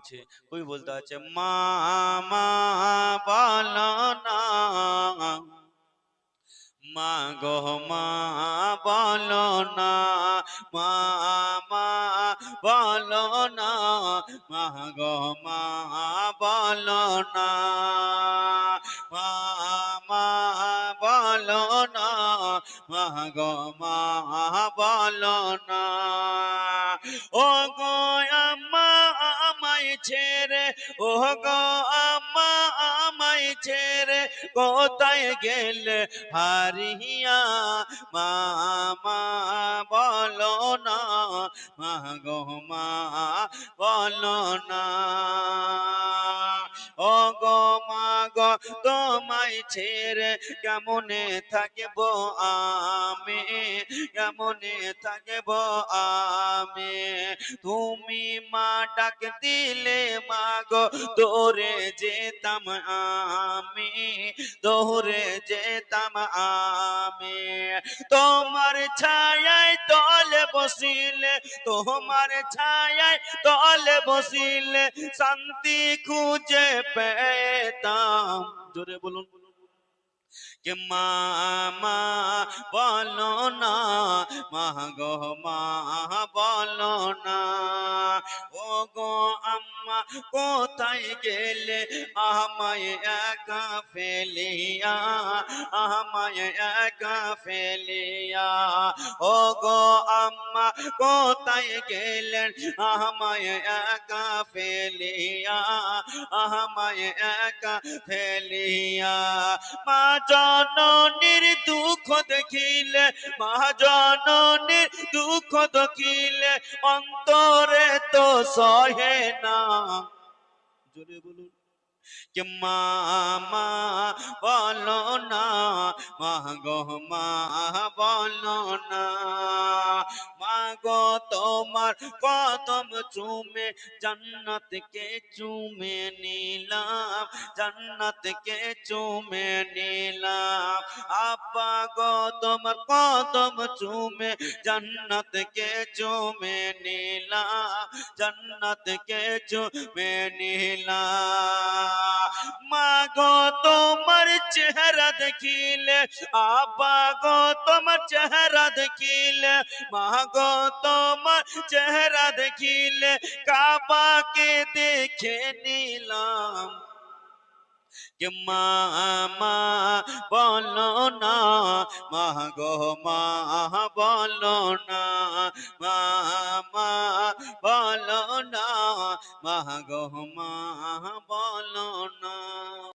বলছে, কবি বলতে আছে মা মা বলো মা গো মা বলো না মা মা বলো মা গো মা বলো না মা মা বলো মা গো মা বলো ও গো ছেড়ে ও গো আমা, আমায় ছেড়ে, কোথায় গেলে হারিয়া? মামা বলো না, মা গো, মা, বলো না। ও গো মা গো, তোমায় ছেড়ে কেমনে থাকব আমি? কেমনে থাকব আমি? তুমি মা ডাক দিলে মা গো, দৌড়ে যেতাম আমি, দৌড়ে যেতাম আমি। তোমার ছায়ায় তলে বসিলে, তোমার ছায়ায় তলে বসিলে, শান্তি খুঁজে পেতাম জোরে বলুন। যে মা, বলো না, মা গো, মা, বলো না। ও গো আম্মা, কোথায় গেলে আমায় একা ফেলিয়া, আমায় একা ফেলিয়া? ও গো আম্মা, কোথায় গেলেন আমায় একা ফেলিয়া, আমায় একা ফেলিয়া? মা জননীর দুঃখ দেখিলে, মা জননীর দুঃখ দেখিলে, অন্তরে তো সহে না। জোরে বলুন। যে মা বলো না, মা গো মা বলো না। গো তোমার কদম চুমে জান্নাতকে চুমে নিলাম জান্নাতকে চুমে নিলাম। আব্বা গো, তোমার কদম চুমে জান্নাতকে চুমে নিলাম জান্নাতকে চুমে নিলাম। মা গো, তোমার চেহারা দেখিলে, আব্বা গো, তোমার চেহারা দেখিলে, মা গো তোমার চেহারা দেখিলে কাবাকে দেখে নিলাম। যে মা বলো না, মা গো, মা বলো না, মা মা বলো না, মা গো, মা